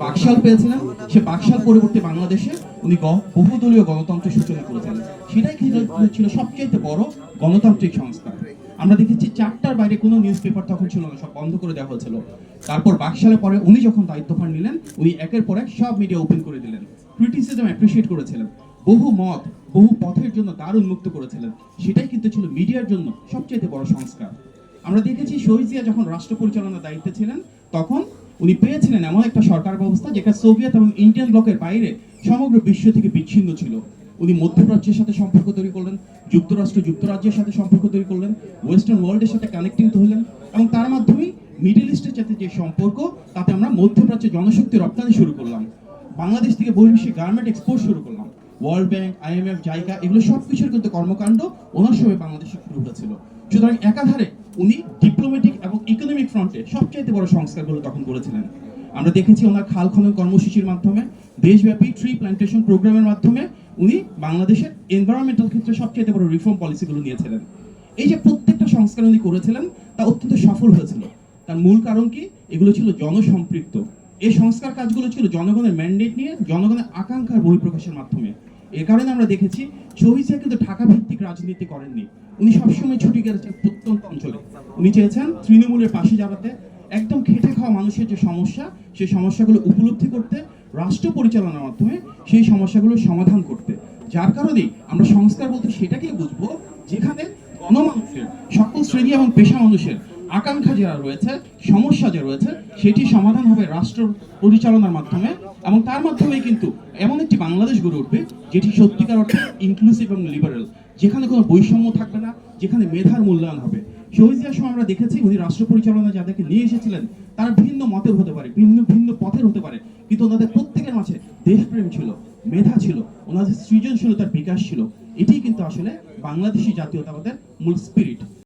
বাকশাল পেয়েছিলেন। সে বাকশাল পরবর্তী বাংলাদেশে উনি বহুদলীয় গণতন্ত্রের সূচনা করেছেন সেটাই ছিল- সবচেয়ে বড় গণতান্ত্রিক সংস্কার। আমরা দেখেছি চারটার বাইরে কোনো নিউজ পেপার তখন ছিল না, সব বন্ধ করে দেওয়া হয়েছিল। তারপর বাকশালে পরে উনি যখন দায়িত্বভার নিলেন, উনি একের পর এক সব মিডিয়া ওপেন করে দিলেন। ক্রিটিসিজম অ্যাপ্রিসিয়েট করেছিলেন। বহু মত, বহু পথের জন্য দ্বার উন্মুক্ত করেছিলেন। সেটাই কিন্তু ছিল মিডিয়ার জন্য সবচেয়ে বড় সংস্কার। আমরা দেখেছি শহীদ জিয়া যখন রাষ্ট্র পরিচালনার দায়িত্বে ছিলেন, তখন উনি পেয়েছিলেন এমন একটা সরকার ব্যবস্থা যেটা সোভিয়েত এবং ইন্ডিয়ান ব্লকের বাইরে সমগ্র বিশ্ব থেকে বিচ্ছিন্ন ছিল। উনি মধ্যপ্রাচ্যের সাথে সম্পর্ক তৈরি করলেন, যুক্তরাষ্ট্র যুক্তরাজ্যের সাথে সম্পর্ক তৈরি করলেন, ওয়েস্টার্ন ওয়ার্ল্ডের সাথে কানেক্টিং হলেন এবং তার মাধ্যমেই মিডল ইস্টের সাথে যে সম্পর্ক, তাতে আমরা মধ্যপ্রাচ্যে জনশক্তি রপ্তানি শুরু করলাম। বাংলাদেশ থেকে বহির্বিশ্বে গার্মেন্ট এক্সপোর্ট শুরু করলাম। ওয়ার্ল্ড ব্যাংক আইএমএফ জাইকা, এগুলো সব কিছুর কিন্তু কর্মকাণ্ড ওনার সময় বাংলাদেশে শুরু হয়েছিল। সুতরাং একাধারে উনি ডিপ্লোম্যাটিক ফ্রন্টে সবচাইতে বড় সংস্কারগুলো তখন করেছিলেন আমরা দেখেছি ওনার খাল খনন কর্মসূচির মাধ্যমে, দেশব্যাপী ট্রি প্ল্যান্টেশন প্রোগ্রামের মাধ্যমে উনি বাংলাদেশের এনভায়রনমেন্টাল ক্ষেত্রে সবচেয়ে বড় রিফর্ম পলিসিগুলো নিয়েছিলেন। এই যে প্রত্যেকটা সংস্কার উনি করেছিলেন, তা অত্যন্ত সফল হয়েছিল। তার মূল কারণ কি? এগুলো ছিল জনসম্পৃক্ত। এই সংস্কার কাজগুলো ছিল জনগণের ম্যান্ডেট নিয়ে, জনগণের আকাঙ্ক্ষার বহিঃপ্রকাশের মাধ্যমে। এ কারণে আমরা দেখেছি শহীদ কিন্তু ঢাকা ভিত্তিক রাজনীতি করেননি। উনি সবসময় ছুটি গেছেন প্রত্যন্ত অঞ্চলে। উনি চেয়েছেন তৃণমূলের পাশে দাঁড়াতে একদম খেটে খাওয়া মানুষের যে সমস্যা, সেই সমস্যাগুলো উপলব্ধি করতে, রাষ্ট্র পরিচালনার মাধ্যমে সেই সমস্যাগুলোর সমাধান করতে। যার কারণেই আমরা সংস্কার বলতে সেটাকেই বুঝব, যেখানে গণমানুষের, সকল শ্রেণি এবং পেশা মানুষের আকাঙ্ক্ষা যারা রয়েছে, সমস্যা যে রয়েছে সেটি সমাধান হবে রাষ্ট্র পরিচালনার মাধ্যমে এবং তার মাধ্যমে কিন্তু এমন একটি বাংলাদেশ গড়ে উঠবে যেটি সত্যিকার অর্থে ইনক্লুসিভ এবং লিবারেল যেখানে কোনো বৈষম্য থাকবে না, যেখানে মেধার মূল্যায়ন হবে। শহীদ জিয়ার সময় আমরা দেখেছি উনি রাষ্ট্র পরিচালনা যাদেরকে নিয়ে এসেছিলেন, তারা ভিন্ন মতের হতে পারে, ভিন্ন ভিন্ন পথের হতে পারে। কিন্তু ওনাদের প্রত্যেকের মাঝে দেশপ্রেম ছিল, মেধা ছিল, ওনাদের সৃজনশীলতার বিকাশ ছিল। এটাই কিন্তু আসলে বাংলাদেশি জাতীয়তাবাদের মূল স্পিরিট